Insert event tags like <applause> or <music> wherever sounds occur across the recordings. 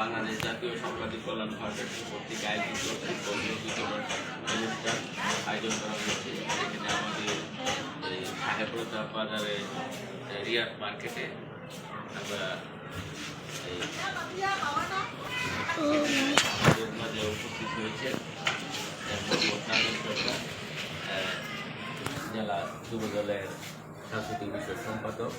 বাংলাদেশ জাতীয় সাংবাদিক কল্যাণ ফাউন্ডেশন কর্তৃক আয়োজিত অনুষ্ঠান আয়োজন করা হয়েছে। এখানে আমাদের, এই সাহেবরতা বাজারে রিয়াদ মার্কেটে আমরা উপস্থিত হয়েছে জেলা যুব দলের সাংস্কৃতিক বিষয় সম্পাদক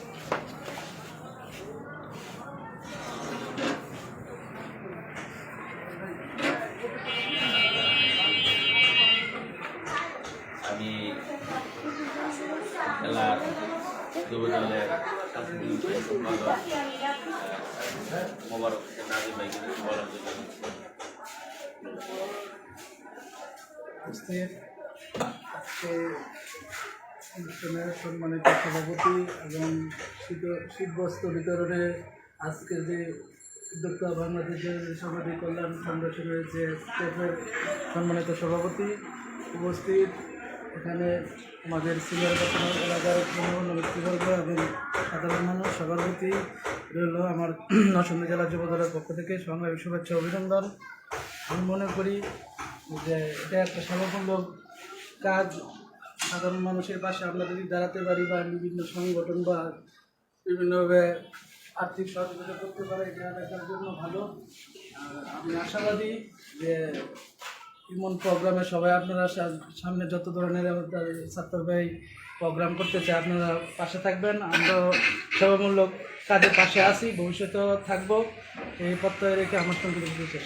মোবারক সম্মানিত সভাপতি এবং শীত শীতবস্ত্র বিতরণে আজকে যে উদ্যোক্তা বাংলাদেশের সামাজিক কল্যাণ ফাউন্ডেশন রয়েছে স্টেফের সম্মানিত সভাপতি উপস্থিত এখানে আমাদের সিনিয়র বর্তমান এলাকার ব্যক্তিবর্গ এবং সাধারণ মানুষ সবার প্রতি রইল আমার <clears throat> নরসিংদী জেলা যুব দলের পক্ষ থেকে সংগ্রামী শুভেচ্ছা অভিনন্দন। আমি মনে করি যে এটা একটা সেবামূলক কাজ। সাধারণ মানুষের পাশে আমরা যদি দাঁড়াতে পারি বা বিভিন্ন সংগঠন বা বিভিন্নভাবে আর্থিক সহযোগিতা করতে পারে, এটা দেখার জন্য ভালো। আমি আশাবাদী যে ইমন প্রোগ্রামে সবাই আপনারা সামনে যত ধরনের আমাদের ছাত্র ভাই প্রোগ্রাম করতে চাই আপনারা পাশে থাকবেন। আমরাও সেবামূলক কাজের পাশে আছি, ভবিষ্যতেও থাকব। এই প্রত্যয় রেখে আমার সঙ্গে শেষ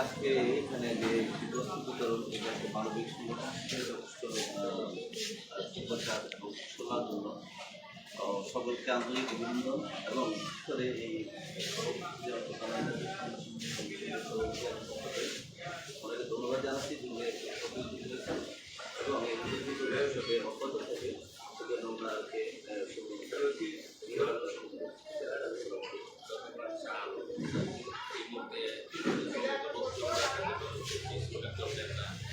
আজকে এখানে যে বস্তু বিতরণ এটা মানবিক যথেষ্ট প্রচার সকলকে আন্তরিক অভিনন্দন এবং করে এই সংগঠন ধন্যবাদ জানাচ্ছি। যে magandang ganda na.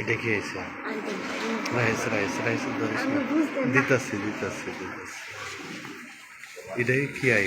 এটা কি হয়েছে? রাইস রাইস রাইস দিতাছি দিতাছি দিতাছি। এটাই কি আই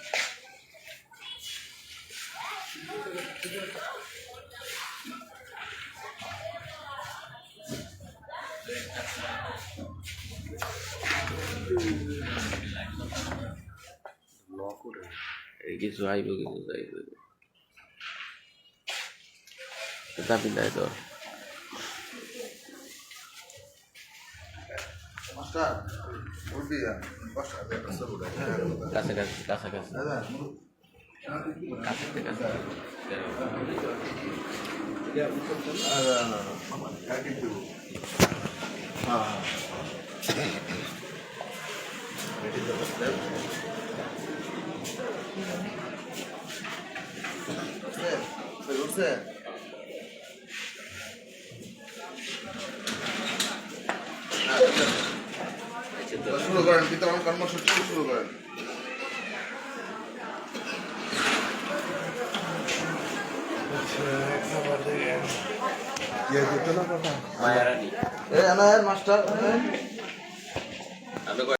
কিছু আইব কিছু যাইব দাবি নাই তো মাস্টার উঠবি বসা কাছে কাছে উঠছে শুরু করেন বিতরণ কর্মসূচি শুরু করেন মাস্টার